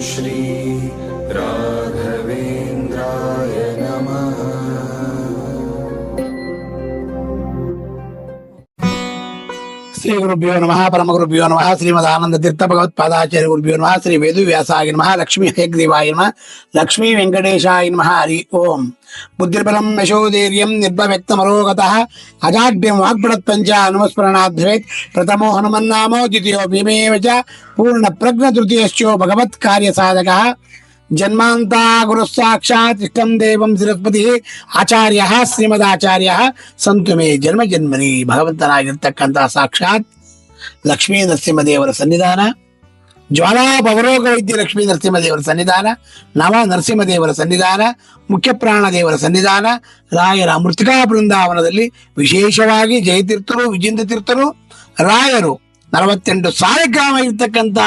श्री राघवेन्द्राय ಶ್ರೀ ಗುರುಭ್ಯೋ ನಮಃ ಪರಮ ಗುರುಭ್ಯೋ ನಮಃ ಶ್ರೀಮದ್ ಆನಂದ ತೀರ್ಥ ಭಗವತ್ಪಾದಾಚಾರ್ಯ ಗುರುಭ್ಯೋ ನಮಃ ಶ್ರೀ ವೇದವ್ಯಾಸಾಯ ನಮಃ ಲಕ್ಷ್ಮೀ ಹೇಗ್ದೇವಾಯ ನಮಃ ಲಕ್ಷ್ಮೀ ವೆಂಕಟೇಶಾಯ ನಮಃ ಹರಿ ಓಂ ಬುದ್ಧಿರ್ಬಲಂ ಯಶೋಧೈರ್ಯಂ ನಿರ್ಭವ್ಯಕ್ತಮರೋಗತಃ ಅಜಾಡ್ಯಂ ವಾಗ್ಬಡತ್ಪಂಚ ಅನುಸ್ಮರಣಾದ್ ಭವೇತ್ ಪ್ರಥಮೋ ಹನುಮನ್ನಾಮೋ ದ್ವಿತೀಯೋ ಭೀಮೇವ ಚ ಪೂರ್ಣ ಜನ್ಮಾಂತ ಗುರು ಸಾಕ್ಷಾತ್ ಇಷ್ಟಂ ದೇವಂ ಸಿರಸ್ಪತಿ ಆಚಾರ್ಯ ಶ್ರೀಮದಾಚಾರ್ಯ ಸಂತು ಮೇ ಜನ್ಮ ಜನ್ಮನಿ ಭಗವಂತನಾಗಿರ್ತಕ್ಕಂತಹ ಸಾಕ್ಷಾತ್ ಲಕ್ಷ್ಮೀ ನರಸಿಂಹದೇವರ ಸನ್ನಿಧಾನ ಜ್ವಾಲಾ ಭವರೋಗ ವೈದ್ಯ ಲಕ್ಷ್ಮೀ ನರಸಿಂಹದೇವರ ಸನ್ನಿಧಾನ ನವ ನರಸಿಂಹದೇವರ ಸನ್ನಿಧಾನ ಮುಖ್ಯ ಪ್ರಾಣ ದೇವರ ಸನ್ನಿಧಾನ ರಾಯರ ಮೃತಿಕಾ ಬೃಂದಾವನದಲ್ಲಿ ವಿಶೇಷವಾಗಿ ಜಯತೀರ್ಥರು ವಿಜೇಂದ್ರ ತೀರ್ಥರು, ರಾಯರು ನಲವತ್ತೆಂಟು ಸಾಲಿಗ್ರಾಮ ಇರ್ತಕ್ಕಂಥ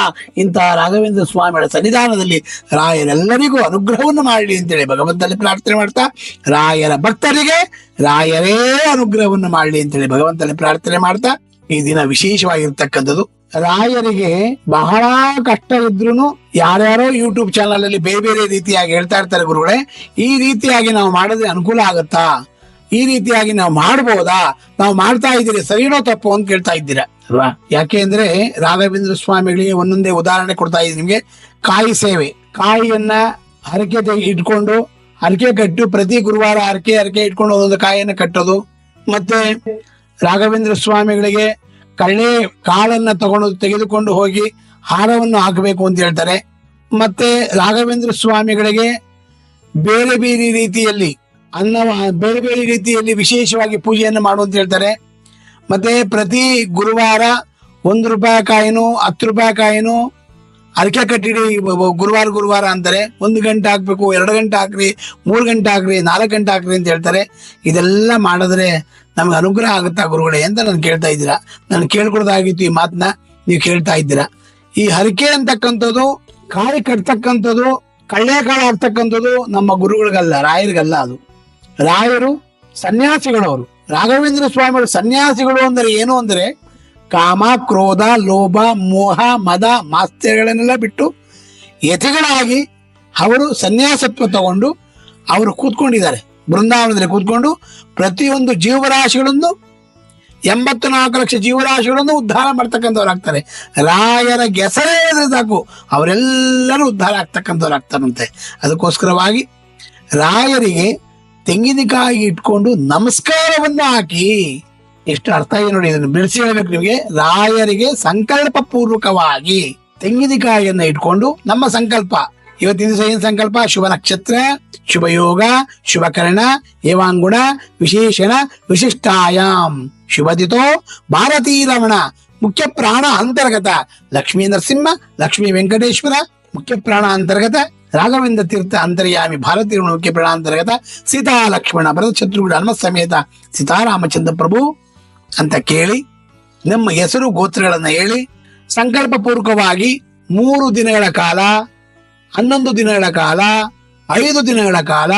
ಇಂತಹ ರಾಘವೇಂದ್ರ ಸ್ವಾಮಿಗಳ ಸನ್ನಿಧಾನದಲ್ಲಿ ರಾಯರೆಲ್ಲರಿಗೂ ಅನುಗ್ರಹವನ್ನು ಮಾಡಲಿ ಅಂತೇಳಿ ಭಗವಂತನಲ್ಲಿ ಪ್ರಾರ್ಥನೆ ಮಾಡ್ತಾ, ರಾಯರ ಭಕ್ತರಿಗೆ ರಾಯರೇ ಅನುಗ್ರಹವನ್ನು ಮಾಡಲಿ ಅಂತೇಳಿ ಭಗವಂತನಲ್ಲಿ ಪ್ರಾರ್ಥನೆ ಮಾಡ್ತಾ, ಈ ದಿನ ವಿಶೇಷವಾಗಿರ್ತಕ್ಕಂಥದ್ದು. ರಾಯರಿಗೆ ಬಹಳ ಕಷ್ಟ ಇದ್ರು ಯಾರ್ಯಾರೋ ಯೂಟ್ಯೂಬ್ ಚಾನಲ್ ಅಲ್ಲಿ ಬೇರೆ ಬೇರೆ ರೀತಿಯಾಗಿ ಹೇಳ್ತಾ ಇರ್ತಾರೆ ಗುರುಗಳೇ, ಈ ರೀತಿಯಾಗಿ ನಾವು ಮಾಡಿದ್ರೆ ಅನುಕೂಲ ಆಗತ್ತಾ? ಈ ರೀತಿಯಾಗಿ ನಾವು ಮಾಡ್ಬೋದಾ? ನಾವು ಮಾಡ್ತಾ ಇದ್ದೀರಿ ಸರಿನೋ ತಪ್ಪು ಅಂತ ಕೇಳ್ತಾ ಇದ್ದೀರಾ? ಅಲ್ವಾ? ಯಾಕೆ ಅಂದ್ರೆ ರಾಘವೇಂದ್ರ ಸ್ವಾಮಿಗಳಿಗೆ ಒಂದೊಂದೇ ಉದಾಹರಣೆ ಕೊಡ್ತಾ ಇದ್ದೀನಿ. ನಿಮಗೆ ಕಾಯಿ ಸೇವೆ. ಕಾಯಿಯನ್ನ ಹರಕೆ ಇಟ್ಕೊಂಡು, ಹರಕೆ ಕಟ್ಟು ಪ್ರತಿ ಗುರುವಾರ ಹರಕೆ ಹರಕೆ ಇಟ್ಕೊಂಡು ಒಂದೊಂದು ಕಾಯಿಯನ್ನು ಕಟ್ಟೋದು. ಮತ್ತೆ ರಾಘವೇಂದ್ರ ಸ್ವಾಮಿಗಳಿಗೆ ಕಳ್ಳೆ ಕಾಳನ್ನ ತಗೊಂಡು ತೆಗೆದುಕೊಂಡು ಹೋಗಿ ಹಾರವನ್ನು ಹಾಕಬೇಕು ಅಂತ ಹೇಳ್ತಾರೆ. ಮತ್ತೆ ರಾಘವೇಂದ್ರ ಸ್ವಾಮಿಗಳಿಗೆ ಬೇರೆ ಬೇರೆ ರೀತಿಯಲ್ಲಿ ಅನ್ನ ಬೇರೆ ಬೇರೆ ರೀತಿಯಲ್ಲಿ ವಿಶೇಷವಾಗಿ ಪೂಜೆಯನ್ನು ಮಾಡು ಅಂತ ಹೇಳ್ತಾರೆ. ಮತ್ತೆ ಪ್ರತಿ ಗುರುವಾರ ಒಂದು ರೂಪಾಯಿ ಕಾಯಿನು, ಹತ್ತು ರೂಪಾಯಿ ಕಾಯಿನು, ಅರಕೆ ಕಟ್ಟಿಡಿ, ಗುರುವಾರ ಗುರುವಾರ ಅಂತಾರೆ. ಒಂದು ಗಂಟೆ ಹಾಕ್ಬೇಕು, ಎರಡು ಗಂಟೆ ಹಾಕ್ರಿ, ಮೂರು ಗಂಟೆ ಹಾಕ್ರಿ, ನಾಲ್ಕು ಗಂಟೆ ಹಾಕ್ರಿ ಅಂತ ಹೇಳ್ತಾರೆ. ಇದೆಲ್ಲ ಮಾಡಿದ್ರೆ ನಮ್ಗೆ ಅನುಗ್ರಹ ಆಗುತ್ತಾ ಗುರುಗಳೇ ಅಂತ ನಾನು ಕೇಳ್ತಾ ಇದ್ದೀರಾ? ನಾನು ಕೇಳ್ಕೊಡ್ದಾಗಿತ್ತು ಈ ಮಾತನ್ನ ನೀವು ಕೇಳ್ತಾ ಇದ್ದೀರಾ? ಈ ಹರಕೆ ಅಂತಕ್ಕಂಥದ್ದು, ಕಾಯಿ ಕಟ್ತಕ್ಕಂಥದ್ದು ಕಳ್ಳೆಕಾಳು ಆಗ್ತಕ್ಕಂಥದ್ದು ನಮ್ಮ ಗುರುಗಳಿಗಲ್ಲ, ರಾಯರಿಗಲ್ಲ ಅದು. ರಾಯರು ಸನ್ಯಾಸಿಗಳವರು ರಾಘವೇಂದ್ರ ಸ್ವಾಮಿಗಳು ಸನ್ಯಾಸಿಗಳು ಅಂದರೆ ಏನು ಅಂದರೆ ಕಾಮ, ಕ್ರೋಧ, ಲೋಭ, ಮೋಹ, ಮದ, ಮಾಸ್ತ್ಯಗಳನ್ನೆಲ್ಲ ಬಿಟ್ಟು ಯತಿಗಳಾಗಿ ಅವರು ಸನ್ಯಾಸತ್ವ ತಗೊಂಡು ಅವರು ಕೂತ್ಕೊಂಡಿದ್ದಾರೆ. ಬೃಂದಾವನದಲ್ಲಿ ಕೂತ್ಕೊಂಡು ಪ್ರತಿಯೊಂದು ಜೀವರಾಶಿಗಳನ್ನು ಎಂಬತ್ತು ನಾಲ್ಕು ಲಕ್ಷ ಜೀವರಾಶಿಗಳನ್ನು ಉದ್ಧಾರ ಮಾಡ್ತಕ್ಕಂಥವ್ರು ಆಗ್ತಾರೆ. ರಾಯರ ಗೆಸರೇ ಸಾಕು. ಅವರೆಲ್ಲರೂ ಉದ್ಧಾರ ಆಗ್ತಕ್ಕಂಥವ್ರು ಆಗ್ತಾರಂತೆ. ಅದಕ್ಕೋಸ್ಕರವಾಗಿ ರಾಯರಿಗೆ ತೆಂಗಿನಕಾಯಿ ಇಟ್ಕೊಂಡು ನಮಸ್ಕಾರವನ್ನು ಹಾಕಿ, ಎಷ್ಟು ಅರ್ಥ ಇದೆ ನೋಡಿ, ಇದನ್ನು ಬಿಡಿಸಿ ಹೇಳ್ಬೇಕು ನಿಮಗೆ. ರಾಯರಿಗೆ ಸಂಕಲ್ಪ ಪೂರ್ವಕವಾಗಿ ತೆಂಗಿನಕಾಯಿಯನ್ನ ಇಟ್ಕೊಂಡು ನಮ್ಮ ಸಂಕಲ್ಪ. ಇವತ್ತಿನ ದಿವಸ ಏನ್ ಸಂಕಲ್ಪ? ಶುಭ ನಕ್ಷತ್ರ, ಶುಭ ಯೋಗ, ಶುಭ ಕರ್ಣ, ಏವಾಂಗುಣ, ವಿಶೇಷಣ ವಿಶಿಷ್ಟಾಯಾಮ್ ಶುಭದಿತೋ ಭಾರತೀ ರಮಣ. ಮುಖ್ಯ ಪ್ರಾಣ ಅಂತರ್ಗತ. ಲಕ್ಷ್ಮೀ ನರಸಿಂಹ, ಲಕ್ಷ್ಮೀ ವೆಂಕಟೇಶ್ವರ, ಮುಖ್ಯ ಪ್ರಾಣ ಅಂತರ್ಗತ. ರಾಘವೇಂದ್ರ ತೀರ್ಥ ಅಂತರ್ಯಾಮಿ ಭಾರತೀಯ ರಮಣ ಮುಖ್ಯ ಪ್ರಾಣ ಅಂತರ್ಗತ ಸೀತಾ ಲಕ್ಷ್ಮಣ ಭರತ ಶತ್ರುಘ್ನ ಹನುಮ ಸಮೇತ ಸೀತಾರಾಮಚಂದ್ರ ಪ್ರಭು ಅಂತ ಕೇಳಿ, ನಮ್ಮ ಹೆಸರು ಗೋತ್ರಗಳನ್ನ ಹೇಳಿ ಸಂಕಲ್ಪ ಪೂರ್ವಕವಾಗಿ ಮೂರು ದಿನಗಳ ಕಾಲ, ಹನ್ನೊಂದು ದಿನಗಳ ಕಾಲ, ಐದು ದಿನಗಳ ಕಾಲ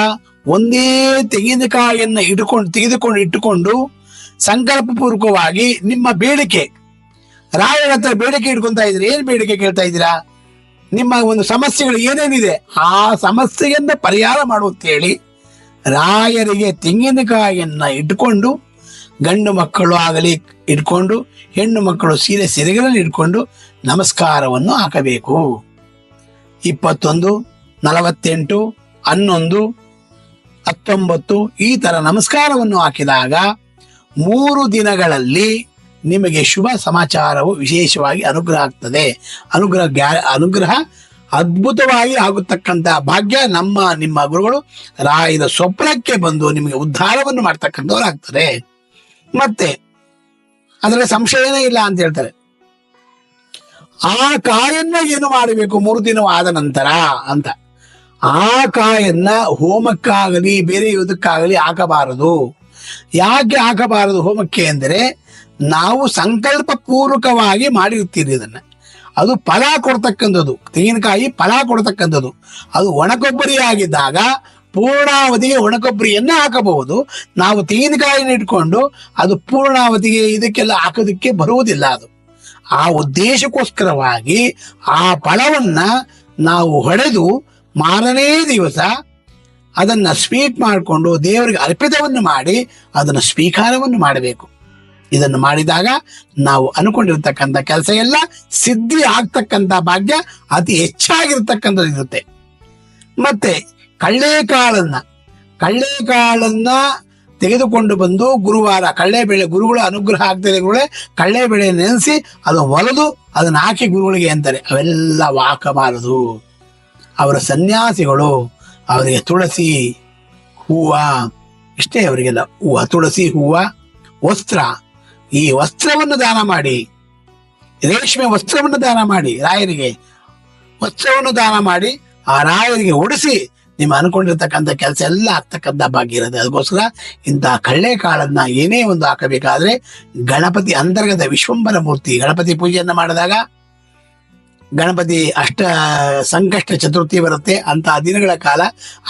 ಒಂದೇ ತೆಂಗಿನಕಾಯಿಯನ್ನ ಇಟ್ಕೊಂಡು ತೆಗೆದುಕೊಂಡು ಇಟ್ಟುಕೊಂಡು ಸಂಕಲ್ಪ ಪೂರ್ವಕವಾಗಿ ನಿಮ್ಮ ಬೇಡಿಕೆ, ರಾಯರ ಹತ್ರ ಬೇಡಿಕೆ ಇಟ್ಕೊಂತ ಇದ್ರಿ ಏನ್ ಬೇಡಿಕೆ ಕೇಳ್ತಾ ಇದ್ದೀರಾ? ನಿಮ್ಮ ಒಂದು ಸಮಸ್ಯೆಗಳು ಏನೇನಿದೆ, ಆ ಸಮಸ್ಯೆಯನ್ನ ಪರಿಹಾರ ಮಾಡುವಂತೇಳಿ ರಾಯರಿಗೆ ತೆಂಗಿನಕಾಯಿಯನ್ನ ಇಟ್ಕೊಂಡು, ಗಂಡು ಮಕ್ಕಳು ಆಗಲಿ ಇಟ್ಕೊಂಡು, ಹೆಣ್ಣು ಮಕ್ಕಳು ಸೀರೆ ಸೀರೆಗಳನ್ನು ಇಟ್ಕೊಂಡು ನಮಸ್ಕಾರವನ್ನು ಹಾಕಬೇಕು. ಇಪ್ಪತ್ತೊಂದು, ನಲವತ್ತೆಂಟು, ಹನ್ನೊಂದು, ಹತ್ತೊಂಬತ್ತು ಈ ತರ ನಮಸ್ಕಾರವನ್ನು ಹಾಕಿದಾಗ ಮೂರು ದಿನಗಳಲ್ಲಿ ನಿಮಗೆ ಶುಭ ಸಮಾಚಾರವು ವಿಶೇಷವಾಗಿ ಅನುಗ್ರಹ ಆಗ್ತದೆ. ಅನುಗ್ರಹ ಅನುಗ್ರಹ ಅದ್ಭುತವಾಗಿ ಆಗುತ್ತಕ್ಕಂಥ ಭಾಗ್ಯ ನಮ್ಮ, ನಿಮ್ಮ ಗುರುಗಳು ರಾಯದ ಸ್ವಪ್ನಕ್ಕೆ ಬಂದು ನಿಮಗೆ ಉದ್ಧಾರವನ್ನು ಮಾಡ್ತಕ್ಕಂಥವ್ರು ಆಗ್ತಾರೆ ಮತ್ತೆ ಅದರ ಸಂಶಯನೇ ಇಲ್ಲ ಅಂತ ಹೇಳ್ತಾರೆ. ಆ ಕಾಯನ್ನ ಏನು ಮಾಡಬೇಕು? ಮೂರು ದಿನವಾದ ನಂತರ ಅಂತ. ಆ ಕಾಯನ್ನ ಹೋಮಕ್ಕಾಗಲಿ, ಬೇರೆ ಇದಕ್ಕಾಗಲಿ ಹಾಕಬಾರದು. ಯಾಕೆ ಹಾಕಬಾರದು? ಹೋಮಕ್ಕೆ ಅಂದರೆ ನಾವು ಸಂಕಲ್ಪ ಪೂರ್ವಕವಾಗಿ ಮಾಡಿರ್ತೀರಿ ಇದನ್ನ. ಅದು ಫಲ ಕೊಡ್ತಕ್ಕಂಥದ್ದು. ತೆಂಗಿನಕಾಯಿ ಫಲ ಕೊಡ್ತಕ್ಕಂಥದ್ದು. ಅದು ಒಣಕೊಬ್ಬರಿ ಆಗಿದ್ದಾಗ ಪೂರ್ಣಾವಧಿಗೆ ಒಣಕೊಬ್ಬರಿಯನ್ನ ಹಾಕಬಹುದು. ನಾವು ತೆಂಗಿನಕಾಯಿನ ಇಟ್ಕೊಂಡು ಅದು ಪೂರ್ಣಾವಧಿಗೆ ಇದಕ್ಕೆಲ್ಲ ಹಾಕೋದಕ್ಕೆ ಬರುವುದಿಲ್ಲ ಅದು. ಆ ಉದ್ದೇಶಕ್ಕೋಸ್ಕರವಾಗಿ ಆ ಫಲವನ್ನ ನಾವು ಹೊಡೆದು ಮಾರನೇ ದಿವಸ ಅದನ್ನ ಸ್ವೀಟ್ ಮಾಡಿಕೊಂಡು ದೇವರಿಗೆ ಅರ್ಪಿತವನ್ನು ಮಾಡಿ ಅದನ್ನು ಸ್ವೀಕಾರವನ್ನು ಮಾಡಬೇಕು. ಇದನ್ನು ಮಾಡಿದಾಗ ನಾವು ಅನ್ಕೊಂಡಿರ್ತಕ್ಕಂಥ ಕೆಲಸ ಎಲ್ಲ ಸಿದ್ಧಿ ಆಗ್ತಕ್ಕಂಥ ಭಾಗ್ಯ ಅತಿ ಹೆಚ್ಚಾಗಿರ್ತಕ್ಕಂಥದ್ದು ಇರುತ್ತೆ. ಮತ್ತೆ ಕಳ್ಳೆಕಾಳನ್ನ ಕಳ್ಳೆಕಾಳನ್ನ ತೆಗೆದುಕೊಂಡು ಬಂದು ಗುರುವಾರ ಕಳ್ಳೆಬೇಳೆ ಗುರುಗಳ ಅನುಗ್ರಹ ಆಗ್ತದೆ ಗುರುಗಳೇ ಕಳ್ಳೆಬೇಳೆ ನೆನೆಸಿ ಅದು ಹೊಲದು, ಅದನ್ನು ಹಾಕಿ ಗುರುಗಳಿಗೆ ಅಂತಾರೆ. ಅವೆಲ್ಲ ವಾಕಬಾರದು. ಅವರ ಸನ್ಯಾಸಿಗಳು ಅವರಿಗೆ ತುಳಸಿ ಹೂವು, ಇಷ್ಟೇ ಅವರಿಗೆಲ್ಲ ಹೂವ, ತುಳಸಿ ಹೂವು, ವಸ್ತ್ರ. ಈ ವಸ್ತ್ರವನ್ನು ದಾನ ಮಾಡಿ, ರೇಷ್ಮೆ ವಸ್ತ್ರವನ್ನು ದಾನ ಮಾಡಿ, ರಾಯರಿಗೆ ವಸ್ತ್ರವನ್ನು ದಾನ ಮಾಡಿ, ಆ ರಾಯರಿಗೆ ಉಡಿಸಿ ನಿಮ್ಮ ಅನ್ಕೊಂಡಿರ್ತಕ್ಕಂಥ ಕೆಲಸ ಎಲ್ಲ ಆಗ್ತಕ್ಕಂಥ ಭಾಗ್ಯ ಇರುತ್ತೆ. ಅದಕ್ಕೋಸ್ಕರ ಇಂತಹ ಕಳ್ಳೆಕಾಳನ್ನ ಏನೇ ಒಂದು ಹಾಕಬೇಕಾದ್ರೆ ಗಣಪತಿ ಅಂತರ್ಗತ ವಿಶ್ವಂಬರ ಮೂರ್ತಿ, ಗಣಪತಿ ಪೂಜೆಯನ್ನು ಮಾಡಿದಾಗ ಗಣಪತಿ ಅಷ್ಟ ಸಂಕಷ್ಟ ಚತುರ್ಥಿ ಬರುತ್ತೆ. ಅಂತ ದಿನಗಳ ಕಾಲ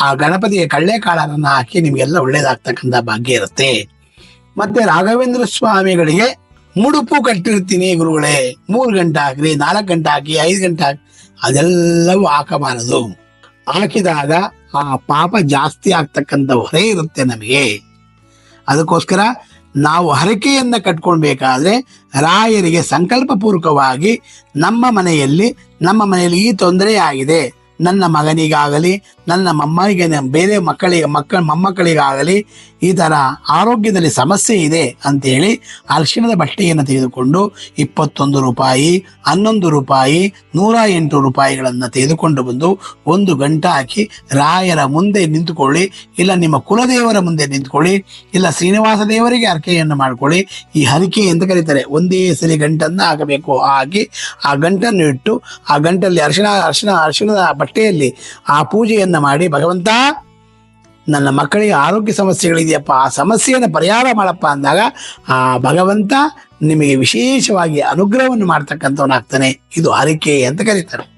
ಆ ಗಣಪತಿಗೆ ಕಳ್ಳೆಕಾಳನ್ನ ಹಾಕಿ ನಿಮಗೆಲ್ಲ ಒಳ್ಳೇದಾಗ್ತಕ್ಕಂಥ ಭಾಗ್ಯ ಇರುತ್ತೆ. ಮತ್ತೆ ರಾಘವೇಂದ್ರ ಸ್ವಾಮಿಗಳಿಗೆ ಮುಡುಪು ಕಟ್ಟಿರ್ತೀನಿ ಗುರುಗಳೇ. ಮೂರು ಗಂಟೆ ಹಾಕ್ರಿ ನಾಲ್ಕು ಗಂಟೆ ಹಾಕಿ ಐದು ಗಂಟೆ ಹಾಕಿ ಅದೆಲ್ಲವೂ ಹಾಕಬಾರದು ಹಾಕಿದಾಗ ಆ ಪಾಪ ಜಾಸ್ತಿ ಆಗ್ತಕ್ಕಂಥ ಹೊರೆ ಇರುತ್ತೆ ನಮಗೆ. ಅದಕ್ಕೋಸ್ಕರ ನಾವು ಹರಕೆಯನ್ನು ಕಟ್ಕೊಳ್ಬೇಕಾದ್ರೆ ರಾಯರಿಗೆ ಸಂಕಲ್ಪ ಪೂರ್ವಕವಾಗಿ ನಮ್ಮ ಮನೆಯಲ್ಲಿ ನಮ್ಮ ಮನೆಯಲ್ಲಿ ಈ ತೊಂದರೆ ಆಗಿದೆ. ನನ್ನ ಮಗನಿಗಾಗಲಿ ನನ್ನ ಮೊಮ್ಮನಿಗೆ ಬೇರೆ ಮಕ್ಕಳಿಗೆ ಮಕ್ಕಳ ಮೊಮ್ಮಕ್ಕಳಿಗಾಗಲಿ ಈ ಥರ ಆರೋಗ್ಯದಲ್ಲಿ ಸಮಸ್ಯೆ ಇದೆ ಅಂತೇಳಿ ಅರಿಶಿಣದ ಬಟ್ಟೆಯನ್ನು ತೆಗೆದುಕೊಂಡು ಇಪ್ಪತ್ತೊಂದು ರೂಪಾಯಿ, ಹನ್ನೊಂದು ರೂಪಾಯಿ, ನೂರ ಎಂಟು ರೂಪಾಯಿಗಳನ್ನು ತೆಗೆದುಕೊಂಡು ಬಂದು ಒಂದು ಗಂಟೆ ಹಾಕಿ ರಾಯರ ಮುಂದೆ ನಿಂತುಕೊಳ್ಳಿ, ಇಲ್ಲ ನಿಮ್ಮ ಕುಲದೇವರ ಮುಂದೆ ನಿಂತ್ಕೊಳ್ಳಿ, ಇಲ್ಲ ಶ್ರೀನಿವಾಸ ದೇವರಿಗೆ ಅರ್ಕೆಯನ್ನು ಮಾಡಿಕೊಳ್ಳಿ. ಈ ಹರಿಕೆ ಎಂದು ಕರೀತಾರೆ. ಒಂದೇ ಸರಿ ಗಂಟನ್ನು ಹಾಕಬೇಕು. ಹಾಕಿ ಆ ಗಂಟನ್ನು ಇಟ್ಟು ಆ ಗಂಟಲ್ಲಿ ಅರಿಶಿಣ ಅರಿಶಿಣ, ಅರಿಶಿಣದ ಬಟ್ಟೆಯಲ್ಲಿ ಆ ಪೂಜೆಯನ್ನು ಮಾಡಿ, ಭಗವಂತ, ನನ್ನ ಮಕ್ಕಳಿಗೆ ಆರೋಗ್ಯ ಸಮಸ್ಯೆಗಳಿದೆಯಪ್ಪ, ಆ ಸಮಸ್ಯೆಯನ್ನು ಪರಿಹಾರ ಮಾಡಪ್ಪ ಅಂದಾಗ, ಆ ಭಗವಂತ ನಿಮಗೆ ವಿಶೇಷವಾಗಿ ಅನುಗ್ರಹವನ್ನು ಮಾಡ್ತಕ್ಕಂಥವನಾಗ್ತಾನೆ. ಇದು ಹರಕೆ ಅಂತ ಕರೀತಾರೆ.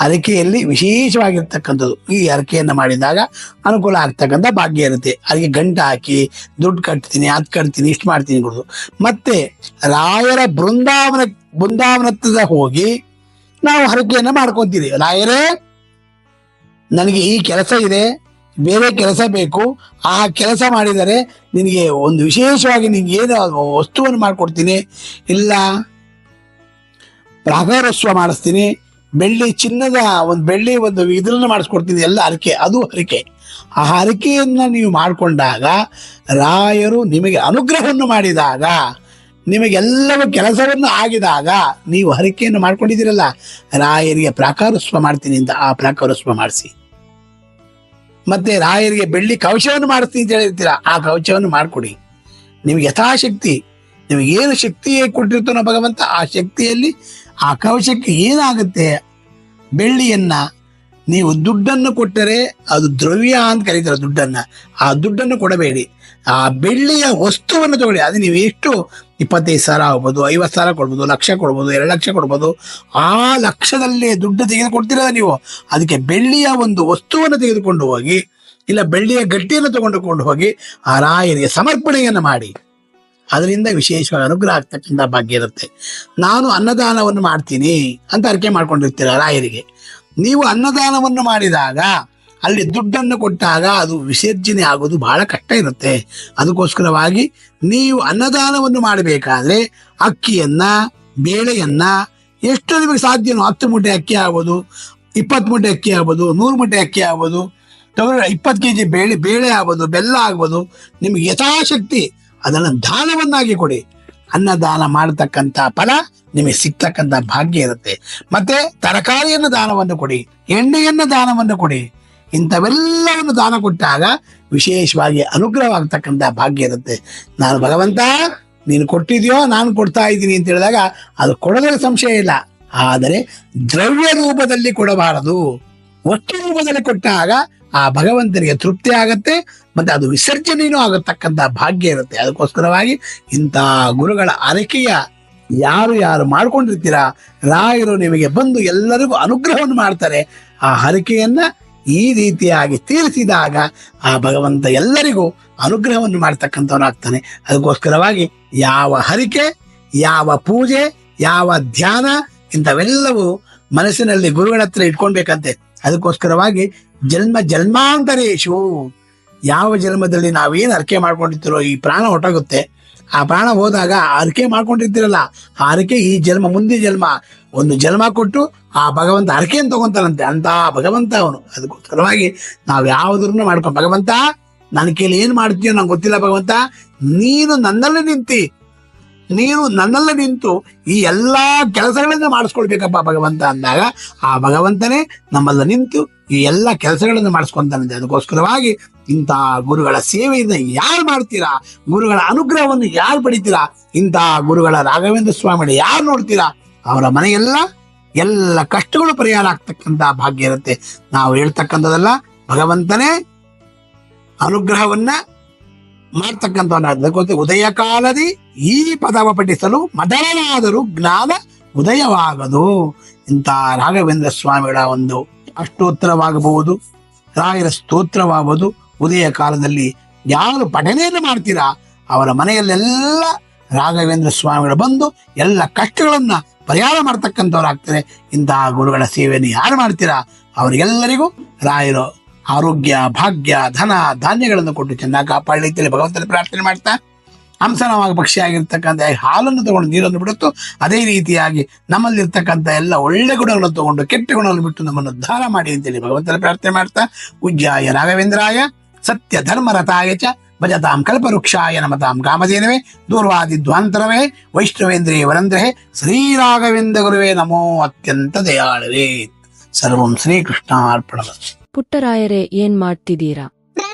ಹರಕೆಯಲ್ಲಿ ವಿಶೇಷವಾಗಿರ್ತಕ್ಕಂಥದ್ದು. ಈ ಹರಕೆಯನ್ನು ಮಾಡಿದಾಗ ಅನುಕೂಲ ಆಗ್ತಕ್ಕಂಥ ಭಾಗ್ಯ ಇರುತ್ತೆ. ಅದಕ್ಕೆ ಗಂಟು ಹಾಕಿ, ದುಡ್ಡು ಕಟ್ತೀನಿ, ಅದು ಕಟ್ತೀನಿ, ಇಷ್ಟು ಮಾಡ್ತೀನಿ ಕೊಡೋದು ಮತ್ತೆ ರಾಯರ ಬೃಂದಾವನ ಬೃಂದಾವನತ್ತದ ಹೋಗಿ ನಾವು ಹರಕೆಯನ್ನು ಮಾಡ್ಕೊತೀವಿ. ರಾಯರೇ ನನಗೆ ಈ ಕೆಲಸ ಇದೆ, ಬೇರೆ ಕೆಲಸ ಬೇಕು, ಆ ಕೆಲಸ ಮಾಡಿದರೆ ನಿನಗೆ ಒಂದು ವಿಶೇಷವಾಗಿ ನಿನಗೆ ಏನು ವಸ್ತುವನ್ನು ಮಾಡಿಕೊಡ್ತೀನಿ. ಇಲ್ಲ ಪ್ರಾಕಾರಸ್ವ ಮಾಡಿಸ್ತೀನಿ, ಬೆಳ್ಳಿ ಚಿನ್ನದ ಒಂದು ಬೆಳ್ಳಿ ಒಂದು ಇದನ್ನು ಮಾಡಿಸ್ಕೊಡ್ತೀನಿ, ಎಲ್ಲ ಹರಕೆ, ಅದು ಹರಿಕೆ. ಆ ಹರಕೆಯನ್ನು ನೀವು ಮಾಡಿಕೊಂಡಾಗ ರಾಯರು ನಿಮಗೆ ಅನುಗ್ರಹವನ್ನು ಮಾಡಿದಾಗ, ನಿಮಗೆಲ್ಲವೂ ಕೆಲಸವನ್ನು ಆಗಿದಾಗ ನೀವು ಹರಿಕೆಯನ್ನು ಮಾಡ್ಕೊಂಡಿದ್ದೀರಲ್ಲ, ರಾಯರಿಗೆ ಪ್ರಾಕಾರಸ್ವ ಮಾಡ್ತೀನಿ ಅಂತ ಆ ಪ್ರಾಕಾರಸ್ವ ಮಾಡಿಸಿ. ಮತ್ತೆ ರಾಯರಿಗೆ ಬೆಳ್ಳಿ ಕವಚವನ್ನು ಮಾಡಿಸ್ತೀನಿ ಅಂತ ಹೇಳಿರ್ತೀರಾ, ಆ ಕವಚವನ್ನು ಮಾಡಿಕೊಡಿ. ನಿಮ್ಗೆ ಯಥಾಶಕ್ತಿ, ನಿಮಗೆ ಏನು ಶಕ್ತಿ ಕೊಟ್ಟಿರ್ತಾನೋ ಭಗವಂತ ಆ ಶಕ್ತಿಯಲ್ಲಿ ಆ ಕವಚಕ್ಕೆ ಏನಾಗುತ್ತೆ? ಬೆಳ್ಳಿಯನ್ನ ನೀವು ದುಡ್ಡನ್ನು ಕೊಟ್ಟರೆ ಅದು ದ್ರವ್ಯ ಅಂತ ಕರೀತಾರೆ ದುಡ್ಡನ್ನ. ಆ ದುಡ್ಡನ್ನು ಕೊಡಬೇಡಿ. ಆ ಬೆಳ್ಳಿಯ ವಸ್ತುವನ್ನು ತಗೊಳ್ಳಿ. ಅದು ನೀವು ಎಷ್ಟು? ಇಪ್ಪತ್ತೈದು ಸಾವಿರ ಆಗ್ಬೋದು, ಐವತ್ತು ಸಾವಿರ ಕೊಡ್ಬೋದು, ಲಕ್ಷ ಕೊಡ್ಬೋದು, ಎರಡು ಲಕ್ಷ ಕೊಡ್ಬೋದು. ಆ ಲಕ್ಷದಲ್ಲೇ ದುಡ್ಡು ತೆಗೆದುಕೊಡ್ತೀರಲ್ಲ ನೀವು. ಅದಕ್ಕೆ ಬೆಳ್ಳಿಯ ಒಂದು ವಸ್ತುವನ್ನು ತೆಗೆದುಕೊಂಡು ಹೋಗಿ, ಇಲ್ಲ ಬೆಳ್ಳಿಯ ಗಟ್ಟಿಯನ್ನು ತಗೊಂಡುಕೊಂಡು ಹೋಗಿ, ಆ ರಾಯನಿಗೆ ಸಮರ್ಪಣೆಯನ್ನು ಮಾಡಿ. ಅದರಿಂದ ವಿಶೇಷವಾಗಿ ಅನುಗ್ರಹ ಆಗ್ತಕ್ಕಂಥ ಭಾಗ್ಯ ಇರುತ್ತೆ. ನಾನು ಅನ್ನದಾನವನ್ನು ಮಾಡ್ತೀನಿ ಅಂತ ಅರಿಕೆ ಮಾಡ್ಕೊಂಡಿರ್ತೀರ ರಾಯರಿಗೆ. ನೀವು ಅನ್ನದಾನವನ್ನು ಮಾಡಿದಾಗ ಅಲ್ಲಿ ದುಡ್ಡನ್ನು ಕೊಟ್ಟಾಗ ಅದು ವಿಸರ್ಜನೆ ಆಗೋದು ಬಹಳ ಕಷ್ಟ ಇರುತ್ತೆ. ಅದಕ್ಕೋಸ್ಕರವಾಗಿ ನೀವು ಅನ್ನದಾನವನ್ನು ಮಾಡಬೇಕಾದ್ರೆ ಅಕ್ಕಿಯನ್ನ, ಬೇಳೆಯನ್ನ ಎಷ್ಟು ನಿಮಗೆ ಸಾಧ್ಯನೋ ಹತ್ತು ಮೂಟೆ ಅಕ್ಕಿ ಆಗ್ಬೋದು, ಇಪ್ಪತ್ತು ಮೂಟೆ ಅಕ್ಕಿ ಆಗ್ಬೋದು, ನೂರು ಮೂಟೆ ಅಕ್ಕಿ ಆಗ್ಬೋದು, ತಗೊಳ್ಳಿ ಇಪ್ಪತ್ತು ಕೆ ಜಿ ಬೇಳೆ ಬೇಳೆ ಆಗ್ಬೋದು, ಬೆಲ್ಲ ಆಗ್ಬೋದು, ನಿಮಗೆ ಯಥಾಶಕ್ತಿ ಅದನ್ನು ದಾನವನ್ನಾಗಿ ಕೊಡಿ. ಅನ್ನದಾನ ಮಾಡತಕ್ಕಂಥ ಫಲ ನಿಮಗೆ ಸಿಗ್ತಕ್ಕಂಥ ಭಾಗ್ಯ ಇರುತ್ತೆ. ಮತ್ತೆ ತರಕಾರಿಯನ್ನು ದಾನವನ್ನು ಕೊಡಿ, ಎಣ್ಣೆಯನ್ನು ದಾನವನ್ನು ಕೊಡಿ. ಇಂಥವೆಲ್ಲವನ್ನು ದಾನ ಕೊಟ್ಟಾಗ ವಿಶೇಷವಾಗಿ ಅನುಗ್ರಹವಾಗ್ತಕ್ಕಂಥ ಭಾಗ್ಯ ಇರುತ್ತೆ. ನಾನು ಭಗವಂತ, ನೀನು ಕೊಟ್ಟಿದೆಯೋ, ನಾನು ಕೊಡ್ತಾ ಇದ್ದೀನಿ ಅಂತ ಹೇಳಿದಾಗ ಅದು ಕೊಡೋದ್ರ ಸಂಶಯ ಇಲ್ಲ. ಆದರೆ ದ್ರವ್ಯ ರೂಪದಲ್ಲಿ ಕೊಡಬಾರದು. ವಸ್ತು ರೂಪದಲ್ಲಿ ಕೊಟ್ಟಾಗ ಆ ಭಗವಂತನಿಗೆ ತೃಪ್ತಿ ಆಗತ್ತೆ, ಮತ್ತೆ ಅದು ವಿಸರ್ಜನೆಯೂ ಆಗತಕ್ಕಂಥ ಭಾಗ್ಯ ಇರುತ್ತೆ. ಅದಕ್ಕೋಸ್ಕರವಾಗಿ ಇಂಥ ಗುರುಗಳ ಅರಕೆಯ ಯಾರು ಯಾರು ಮಾಡ್ಕೊಂಡಿರ್ತೀರಾ, ರಾಯರು ನಿಮಗೆ ಬಂದು ಎಲ್ಲರಿಗೂ ಅನುಗ್ರಹವನ್ನು ಮಾಡ್ತಾರೆ. ಆ ಹರಕೆಯನ್ನ ಈ ರೀತಿಯಾಗಿ ತೀರಿಸಿದಾಗ ಆ ಭಗವಂತ ಎಲ್ಲರಿಗೂ ಅನುಗ್ರಹವನ್ನು ಮಾಡ್ತಕ್ಕಂಥವನಾಗ್ತಾನೆ. ಅದಕ್ಕೋಸ್ಕರವಾಗಿ ಯಾವ ಹರಿಕೆ, ಯಾವ ಪೂಜೆ, ಯಾವ ಧ್ಯಾನ ಇಂಥವೆಲ್ಲವೂ ಮನಸ್ಸಿನಲ್ಲಿ ಗುರುಗಳ ಹತ್ರ ಇಟ್ಕೊಳ್ಬೇಕಂತೆ. ಅದಕ್ಕೋಸ್ಕರವಾಗಿ ಜನ್ಮ ಜನ್ಮಾಂತರೇಶು, ಯಾವ ಜನ್ಮದಲ್ಲಿ ನಾವೇನು ಅರ್ಕೆ ಮಾಡ್ಕೊಂಡಿರ್ತೀರೋ, ಈ ಪ್ರಾಣ ಹೊಟ್ಟೋಗುತ್ತೆ ಆ ಪ್ರಾಣ ಹೋದಾಗ ಅರ್ಕೆ ಮಾಡ್ಕೊಂಡಿರ್ತೀರಲ್ಲ, ಆ ಅರಕೆ ಈ ಜನ್ಮ, ಮುಂದಿನ ಜನ್ಮ ಒಂದು ಜನ್ಮ ಕೊಟ್ಟು ಆ ಭಗವಂತ ಹರಕೆಯನ್ನು ತಗೊಂತಾನಂತೆ. ಅಂತ ಭಗವಂತ ಅವನು. ಅದಕ್ಕೋಸ್ಕರವಾಗಿ ನಾವು ಯಾವುದನ್ನು ಮಾಡ್ಕೊ ಭಗವಂತ, ನನ್ನ ಕೈಲಿ ಏನ್ ಮಾಡ್ತೀಯೋ ನಂಗೆ ಗೊತ್ತಿಲ್ಲ ಭಗವಂತ, ನೀನು ನನ್ನಲ್ಲೇ ನಿಂತಿ. ನೀನು ನನ್ನಲ್ಲೇ ನಿಂತು ಈ ಎಲ್ಲಾ ಕೆಲಸಗಳನ್ನ ಮಾಡಿಸ್ಕೊಳ್ಬೇಕಪ್ಪ ಭಗವಂತ ಅಂದಾಗ, ಆ ಭಗವಂತನೇ ನಮ್ಮಲ್ಲ ನಿಂತು ಈ ಎಲ್ಲ ಕೆಲಸಗಳನ್ನು ಮಾಡಿಸ್ಕೊಂತಾನಂತೆ. ಅದಕ್ಕೋಸ್ಕರವಾಗಿ ಇಂತಹ ಗುರುಗಳ ಸೇವೆಯನ್ನು ಯಾರು ಮಾಡ್ತೀರಾ? ಗುರುಗಳ ಅನುಗ್ರಹವನ್ನು ಯಾರು ಪಡಿತೀರಾ? ಇಂತಹ ಗುರುಗಳ ರಾಘವೇಂದ್ರ ಸ್ವಾಮಿನ ಯಾರು ನೋಡ್ತೀರಾ? ಅವರ ಮನೆಯೆಲ್ಲ, ಎಲ್ಲ ಕಷ್ಟಗಳು ಪರಿಹಾರ ಆಗ್ತಕ್ಕಂತ ಭಾಗ್ಯ ಇರುತ್ತೆ. ನಾವು ಹೇಳ್ತಕ್ಕಂಥದ್ದಲ್ಲ ಭಗವಂತನೇ ಅನುಗ್ರಹವನ್ನ ಅದಕ್ಕೋಸ್ಕರ ಉದಯ ಕಾಲದಿ ಈ ಪದವ ಪಠಿಸಲು ಮೊದಲನಾದರೂ ಜ್ಞಾನ ಉದಯವಾಗದು. ಇಂಥ ರಾಘವೇಂದ್ರ ಸ್ವಾಮಿಗಳ ಒಂದು ಅಷ್ಟೋತ್ತರವಾಗಬಹುದು, ರಾಯರ ಸ್ತೋತ್ರವಾಗಬಹುದು. ಉದಯ ಕಾಲದಲ್ಲಿ ಯಾರು ಪಠನೆಯನ್ನು ಮಾಡ್ತೀರಾ, ಅವರ ಮನೆಯಲ್ಲೆಲ್ಲ ರಾಘವೇಂದ್ರ ಸ್ವಾಮಿಗಳು ಬಂದು ಎಲ್ಲ ಕಷ್ಟಗಳನ್ನ ಪರಿಹಾರ ಮಾಡ್ತಕ್ಕಂಥವ್ರಾಗ್ತಾರೆ ಇಂತಹ ಗುರುಗಳ ಸೇವೆಯನ್ನು ಯಾರು ಮಾಡ್ತೀರಾ? ಅವರಿಗೆಲ್ಲರಿಗೂ ರಾಯರು ಆರೋಗ್ಯ, ಭಾಗ್ಯ, ಧನ, ಧಾನ್ಯಗಳನ್ನು ಕೊಟ್ಟು ಚೆನ್ನಾಗಿ ಕಾಪಾಡಲಿ ಅಂತೇಳಿ ಭಗವಂತನ ಪ್ರಾರ್ಥನೆ ಮಾಡ್ತಾ ಹಂಸನವಾಗ ಪಕ್ಷಿ ಆಗಿರ್ತಕ್ಕಂಥ ಹಾಲನ್ನು ತಗೊಂಡು ನೀರನ್ನು ಬಿಡುತ್ತು. ಅದೇ ರೀತಿಯಾಗಿ ನಮ್ಮಲ್ಲಿರ್ತಕ್ಕಂಥ ಎಲ್ಲ ಒಳ್ಳೆ ಗುಣಗಳನ್ನು ತಗೊಂಡು ಕೆಟ್ಟ ಗುಣಗಳನ್ನು ಬಿಟ್ಟು ನಮ್ಮನ್ನು ಉದ್ಧಾರ ಮಾಡಿ ಅಂತೇಳಿ ಭಗವಂತನ ಪ್ರಾರ್ಥನೆ ಮಾಡ್ತಾ, ಪೂಜ್ಯಾಯ ರಾಘವೇಂದ್ರಾಯ, ಸತ್ಯ ಧರ್ಮರಥಾಯ ಚ ಭಜತಾಂ ಕಲ್ಪವೃಕ್ಷಾಯ ನಮತಾಂ ಕಾಮಧೇನವೇ ದೂರ್ವಾದಿ ಧ್ವಾಂತರವೇ ವೈಷ್ಣವೇಂದ್ರಿಯೇ ವರಂದ್ರೇ ಶ್ರೀರಾಘವೇಂದ್ರ ಗುರುವೇ ನಮೋ ಅತ್ಯಂತ ದಯಾಳುವೇ. ಸರ್ವಂ ಶ್ರೀಕೃಷ್ಣ ಅರ್ಪಣ ಪುಟ್ಟರಾಯರೇ, ಏನ್ ಮಾಡ್ತಿದ್ದೀರಾ?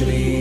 usually